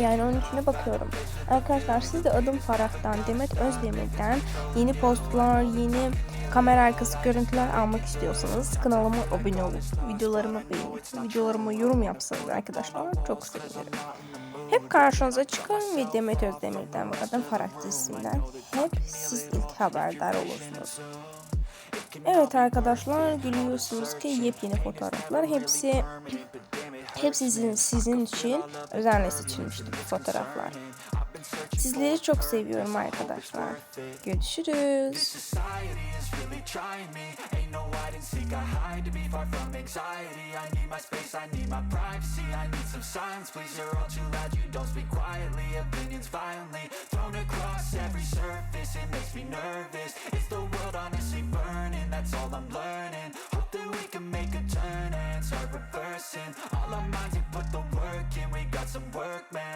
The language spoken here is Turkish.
Yani onun için de bakıyorum. Arkadaşlar siz de Adım Farah'tan, Demet Özdemir'den yeni postlar, yeni kamera arkası görüntüler almak istiyorsanız kanalıma abone olup videolarımı beğenip videolarıma yorum yapsanız arkadaşlar çok sevinirim. Hep karşınıza çıkarım ve Demet Özdemir'den ve Adım Farah dizisinden hep siz ilk haberdar olursunuz. Evet arkadaşlar gülüyorsunuz ki yepyeni fotoğraflar hepsi Hepsi sizin, sizin için özenle seçilmişti bu fotoğraflar. Sizleri çok seviyorum arkadaşlar. Görüşürüz. That's all I'm learning Hope that we can make a turn and start reversing person. All our minds, you put the work in, we got some work, man.